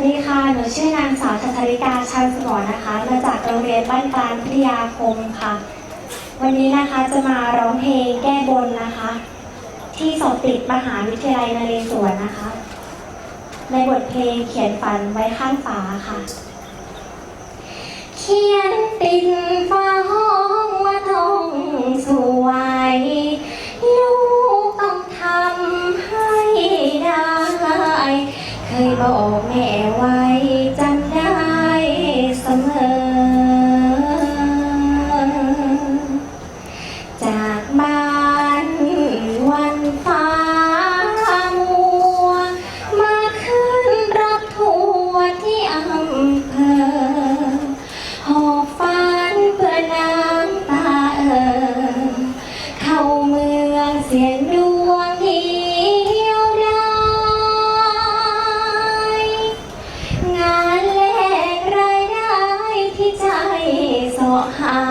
สดีค่ะ หนูชื่อนางสาวชาชริกาชานสมรนะคะ มาจากโรงเรียนบ้านปานพิทยาคมค่ะ วันนี้นะคะจะมาร้องเพลงแก้บนนะคะ ที่สอบติดมหาวิทยาลัยนเรศวรนะคะ ในบทเพลงเขียนฝันไว้ข้างฝาค่ะ เขียนติดฝา 好。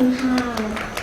你好。